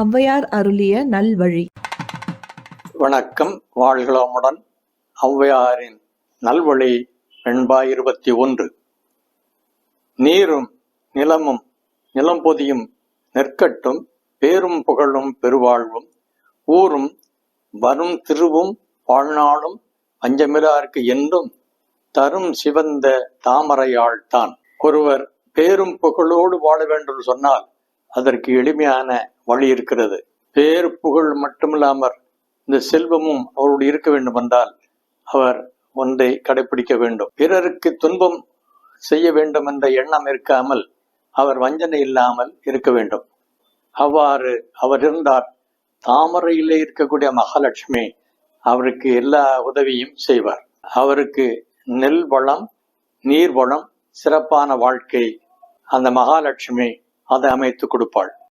ஔவையார் அருளிய நல்வழி. வணக்கம் வாழ்களமுடன். ஔவையாரின் நல்வழி வெண்பாய் இருபத்தி ஒன்று. நீரும் நிலமும் நிலம்பொதியும் நெற்கட்டும் பேரும் புகழும் பெருவாழ்வும் ஊரும் வரும் திருவும் வாழ்நாளும் அஞ்சமிலார்க்கு என்றும் தரும் சிவந்த தாமரையாள் தான். ஒருவர் பேரும் புகழோடு வாழ வேண்டும் சொன்னால் அதற்கு எளிமையான வழி இருக்கிறது. பேர் புகழ் மட்டுமில்லாமல் இந்த செல்வமும் அவரோடு இருக்க வேண்டும் என்றால் அவர் ஒன்றை கடைபிடிக்க வேண்டும். பிறருக்கு துன்பம் செய்ய வேண்டும் என்ற எண்ணம் இருக்காமல் அவர் வஞ்சனை இல்லாமல் இருக்க வேண்டும். அவ்வாறு அவர் இருந்தார். தாமரையிலே இருக்கக்கூடிய மகாலட்சுமி அவருக்கு எல்லா உதவியும் செய்வார். அவருக்கு நெல் வளம் நீர் வளம் சிறப்பான வாழ்க்கை அந்த மகாலட்சுமி அதை அமைத்து கொடுப்பாள்.